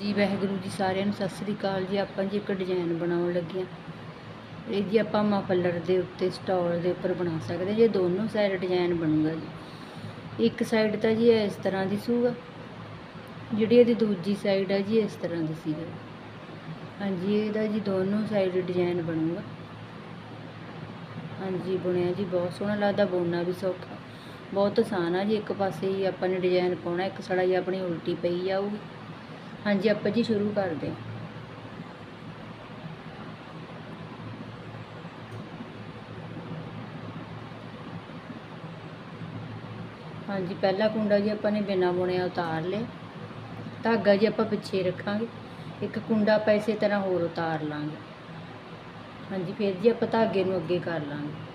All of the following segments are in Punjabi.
ਜੀ, ਵਾਹਿਗੁਰੂ ਜੀ ਸਾਰਿਆਂ ਨੂੰ ਸਤਿ ਸ੍ਰੀ ਅਕਾਲ ਜੀ। ਆਪਾਂ ਜੀ ਇੱਕ ਡਿਜ਼ਾਈਨ ਬਣਾਉਣ ਲੱਗੇ ਹਾਂ। ਇਹ ਜੀ ਆਪਾਂ ਮਫਲਰ ਦੇ ਉੱਤੇ, ਸਟਾਲ ਦੇ ਉੱਪਰ ਬਣਾ ਸਕਦੇ ਜੇ ਦੋਨੋਂ ਸਾਈਡ ਡਿਜ਼ਾਈਨ ਬਣੂਗਾ ਜੀ। ਇੱਕ ਸਾਈਡ ਤਾਂ ਜੀ ਇਸ ਤਰ੍ਹਾਂ ਦੀ ਦਿਸੂਗਾ ਜਿਹੜੀ ਇਹਦੀ ਦੂਜੀ ਸਾਈਡ ਹੈ ਜੀ, ਇਸ ਤਰ੍ਹਾਂ ਦੀ ਸੀਗਾ। ਹਾਂਜੀ, ਇਹਦਾ ਜੀ ਦੋਨੋਂ ਸਾਈਡ ਡਿਜ਼ਾਈਨ ਬਣੂਗਾ। ਹਾਂਜੀ, ਬੁਣਿਆ ਜੀ ਬਹੁਤ ਸੋਹਣਾ ਲੱਗਦਾ, ਬੁਣਨਾ ਵੀ ਸੌਖਾ। ਬਹੁਤ ਆਸਾਨ ਆ ਜੀ। ਇੱਕ ਪਾਸੇ ਹੀ ਆਪਾਂ ਨੇ ਡਿਜ਼ਾਈਨ ਪਾਉਣਾ, ਇੱਕ ਸੜਾਈ ਆਪਣੀ ਉਲਟੀ ਪਈ ਜਾਊਗੀ। ਹਾਂਜੀ, ਆਪਾਂ ਜੀ ਸ਼ੁਰੂ ਕਰਦੇ ਹਾਂ। ਹਾਂਜੀ, ਪਹਿਲਾ ਕੁੰਡਾ ਜੀ ਆਪਾਂ ਨੇ ਬਿਨਾ ਬੁਣਿਆ ਉਤਾਰ ਲਿਆ ਧਾਗਾ ਜੀ ਆਪਾਂ ਪਿੱਛੇ ਰੱਖਾਂਗੇ। ਇੱਕ ਕੁੰਡਾ ਆਪਾਂ ਇਸੇ ਤਰ੍ਹਾਂ ਹੋਰ ਉਤਾਰ ਲਾਂਗੇ। ਹਾਂਜੀ, ਫਿਰ ਜੀ ਆਪਾਂ ਧਾਗੇ ਨੂੰ ਅੱਗੇ ਕਰ ਲਾਂਗੇ।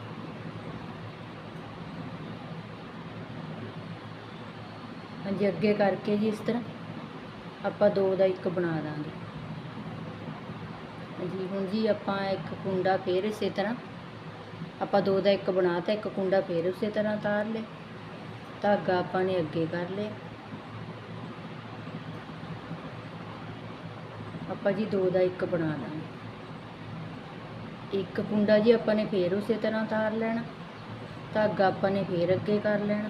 ਹਾਂਜੀ, ਅੱਗੇ ਕਰਕੇ ਜੀ ਇਸ ਤਰ੍ਹਾਂ। ਆਪਾਂ ਦੋ ਦਾ ਇੱਕ ਬਣਾ ਦਾਂਗੇ। ਹਾਂਜੀ, ਹੁਣ ਜੀ ਆਪਾਂ ਇੱਕ ਕੁੰਡਾ ਫੇਰ ਇਸੇ ਤਰ੍ਹਾਂ। ਆਪਾਂ ਦੋ ਦਾ ਇੱਕ ਬਣਾਤਾ ਇੱਕ ਕੁੰਡਾ ਫੇਰ ਉਸੇ ਤਰ੍ਹਾਂ ਤਾਰ ਲਿਆ। ਧਾਗਾ ਆਪਾਂ ਨੇ ਅੱਗੇ ਕਰ ਲਿਆ। ਆਪਾਂ ਜੀ ਦੋ ਦਾ ਇੱਕ ਬਣਾ ਦਾਂਗੇ। ਇੱਕ ਕੁੰਡਾ ਜੀ ਆਪਾਂ ਨੇ ਫੇਰ ਉਸੇ ਤਰ੍ਹਾਂ ਤਾਰ ਲੈਣਾ। ਧਾਗਾ ਆਪਾਂ ਨੇ ਫੇਰ ਅੱਗੇ ਕਰ ਲੈਣਾ।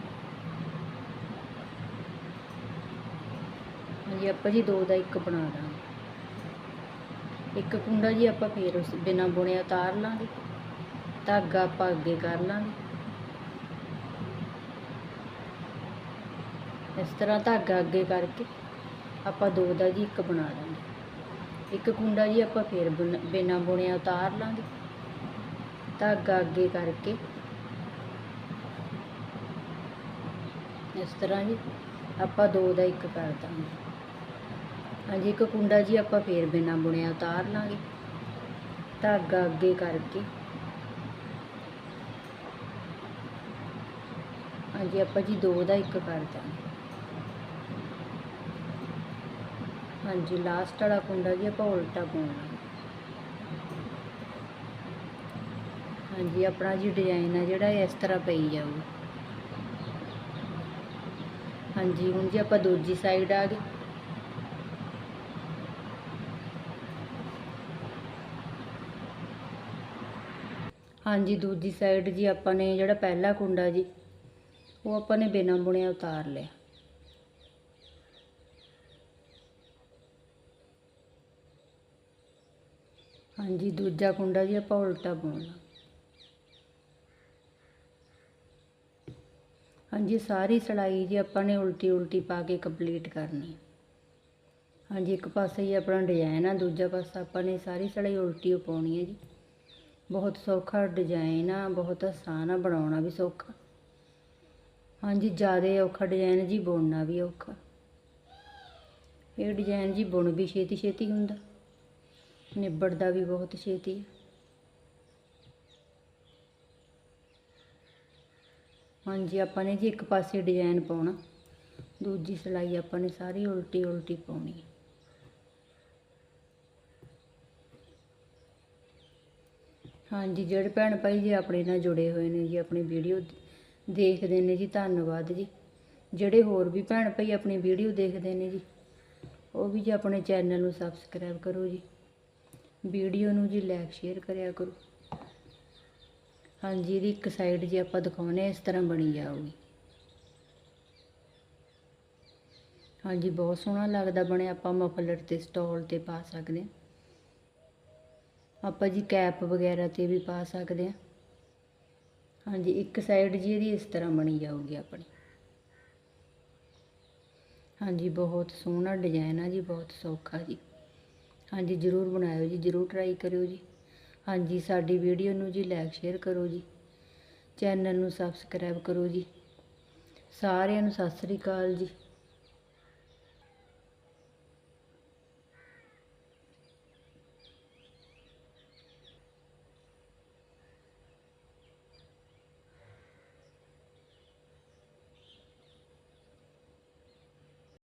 ਜੀ, ਆਪਾਂ ਜੀ ਦੋ ਦਾ ਇੱਕ ਬਣਾ ਦਾਂਗੇ। ਇੱਕ ਕੁੰਡਾ ਜੀ ਆਪਾਂ ਫੇਰ ਉਸ ਬਿਨਾ ਬੁਣਿਆ ਉਤਾਰ ਲਾਂਗੇ। ਧਾਗਾ ਆਪਾਂ ਅੱਗੇ ਕਰ ਲਾਂਗੇ। ਇਸ ਤਰ੍ਹਾਂ ਧਾਗਾ ਅੱਗੇ ਕਰਕੇ ਆਪਾਂ ਦੋ ਦਾ ਜੀ ਇੱਕ ਬਣਾ ਲਾਂਗੇ ਇੱਕ ਕੁੰਡਾ ਜੀ ਆਪਾਂ ਫੇਰ ਬੁਣ- ਬਿਨਾ ਬੁਣਿਆ ਉਤਾਰ ਲਾਂਗੇ। ਧਾਗਾ ਅੱਗੇ ਕਰਕੇ ਇਸ ਤਰ੍ਹਾਂ ਜੀ ਆਪਾਂ ਦੋ ਦਾ ਇੱਕ ਕਰ ਦਾਂਗੇ। ਹਾਂਜੀ, ਇੱਕ ਕੁੰਡਾ ਜੀ ਆਪਾਂ ਫੇਰ ਬਿਨਾ ਬੁਣਿਆ ਉਤਾਰ ਲਾਂਗੇ। ਧਾਗਾ ਅੱਗੇ ਕਰਕੇ। ਹਾਂਜੀ, ਆਪਾਂ ਜੀ ਦੋ ਦਾ ਇੱਕ ਕਰ ਦਾਂਗੇ। ਹਾਂਜੀ ਲਾਸਟ ਵਾਲਾ ਕੁੰਡਾ ਜੀ ਆਪਾਂ ਉਲਟਾ ਪਾਉਣਾ ਹਾਂਜੀ, ਆਪਣਾ ਜੀ ਡਿਜ਼ਾਈਨ ਆ ਜਿਹੜਾ ਇਸ ਤਰ੍ਹਾਂ ਪਈ ਜਾਊਗਾ ਹਾਂਜੀ, ਹੁਣ ਜੀ ਆਪਾਂ ਦੂਜੀ ਸਾਈਡ ਆ ਗਏ। ਹਾਂਜੀ, ਦੂਜੀ ਸਾਈਡ ਜੀ ਆਪਾਂ ਨੇ ਜਿਹੜਾ ਪਹਿਲਾ ਕੁੰਡਾ ਜੀ, ਉਹ ਆਪਾਂ ਨੇ ਬਿਨਾਂ ਬੁਣਿਆ ਉਤਾਰ ਲਿਆ। ਹਾਂਜੀ, ਦੂਜਾ ਕੁੰਡਾ ਜੀ ਆਪਾਂ ਉਲਟਾ ਪਾਉਣਾ ਹਾਂਜੀ, ਸਾਰੀ ਸਲਾਈ ਜੀ ਆਪਾਂ ਨੇ ਉਲਟੀ ਉਲਟੀ ਪਾ ਕੇ ਕੰਪਲੀਟ ਕਰਨੀ। ਹਾਂਜੀ, ਇੱਕ ਪਾਸੇ ਹੀ ਆਪਣਾ ਡਿਜ਼ਾਈਨ ਆ, ਦੂਜਾ ਪਾਸਾ ਆਪਾਂ ਨੇ ਸਾਰੀ ਸਲਾਈ ਉਲਟੀ ਓ ਪਾਉਣੀ ਹੈ ਜੀ। ਬਹੁਤ ਸੌਖਾ ਡਿਜ਼ਾਈਨ ਆ, ਬਹੁਤ ਆਸਾਨ ਆ, ਬਣਾਉਣਾ ਵੀ ਸੌਖਾ। ਹਾਂਜੀ, ਜ਼ਿਆਦਾ ਔਖਾ ਡਿਜ਼ਾਈਨ ਜੀ ਬੁਣਨਾ ਵੀ ਔਖਾ। ਇਹ ਡਿਜ਼ਾਈਨ ਜੀ ਬੁਣ ਵੀ ਛੇਤੀ ਛੇਤੀ ਹੁੰਦਾ। ਨਿਬੜਦਾ ਵੀ ਬਹੁਤ ਛੇਤੀ। ਹੈ ਹਾਂਜੀ, ਆਪਾਂ ਨੇ ਜੀ ਇੱਕ ਪਾਸੇ ਡਿਜ਼ਾਈਨ ਪਾਉਣਾ, ਦੂਜੀ ਸਿਲਾਈ ਆਪਾਂ ਨੇ ਸਾਰੀ ਉਲਟੀ ਉਲਟੀ ਪਾਉਣੀ। ਹੈ ਹਾਂਜੀ, ਜਿਹੜੇ ਭੈਣ ਭਾਈ ਜੀ ਆਪਣੇ ਨਾਲ ਜੁੜੇ ਹੋਏ ਨੇ ਜੀ, ਆਪਣੀ ਵੀਡੀਓ ਦੇਖਦੇ ਨੇ ਜੀ, ਧੰਨਵਾਦ ਜੀ। ਜਿਹੜੇ ਹੋਰ ਵੀ ਭੈਣ ਭਾਈ ਆਪਣੀ ਵੀਡੀਓ ਦੇਖਦੇ ਨੇ ਜੀ, ਉਹ ਵੀ ਜੀ ਆਪਣੇ ਚੈਨਲ ਨੂੰ ਸਬਸਕ੍ਰਾਈਬ ਕਰੋ ਜੀ। ਵੀਡੀਓ ਨੂੰ ਜੀ ਲਾਈਕ, ਸ਼ੇਅਰ ਕਰਿਆ ਕਰੋ। ਹਾਂਜੀ, ਇਹਦੀ ਇੱਕ ਸਾਈਡ ਜੀ ਆਪਾਂ ਦਿਖਾਉਣੇ ਇਸ ਤਰ੍ਹਾਂ ਬਣੀ ਜਾਊਗੀ। ਹਾਂਜੀ, ਬਹੁਤ ਸੋਹਣਾ ਲੱਗਦਾ ਬਣਿਆ, ਆਪਾਂ ਮਫਲਰ ਤੇ ਸਟਾਲ ਤੇ ਪਾ ਸਕਦੇ ਹਾਂ। ਆਪਾਂ ਜੀ ਕੈਪ ਵਗੈਰਾ ਤੇ ਵੀ ਪਾ ਸਕਦੇ ਹਾਂ ਹਾਂਜੀ, ਇੱਕ ਸਾਈਡ ਜੀ ਇਹਦੀ ਇਸ ਤਰ੍ਹਾਂ ਬਣੀ ਜਾਊਗੀ ਆਪਣੀ। ਹਾਂਜੀ, ਬਹੁਤ ਸੋਹਣਾ ਡਿਜ਼ਾਈਨ ਆ ਜੀ, ਬਹੁਤ ਸੌਖਾ ਜੀ। ਹਾਂਜੀ, ਜ਼ਰੂਰ ਬਣਾਇਓ ਜੀ, ਜ਼ਰੂਰ ਟਰਾਈ ਕਰਿਓ ਜੀ। ਹਾਂਜੀ, ਸਾਡੀ ਵੀਡੀਓ ਨੂੰ ਜੀ ਲਾਈਕ ਸ਼ੇਅਰ ਕਰੋ ਜੀ। ਚੈਨਲ ਨੂੰ ਸਬਸਕ੍ਰਾਈਬ ਕਰੋ ਜੀ। ਸਾਰਿਆਂ ਨੂੰ ਸਤਿ ਸ੍ਰੀ ਅਕਾਲ ਜੀ।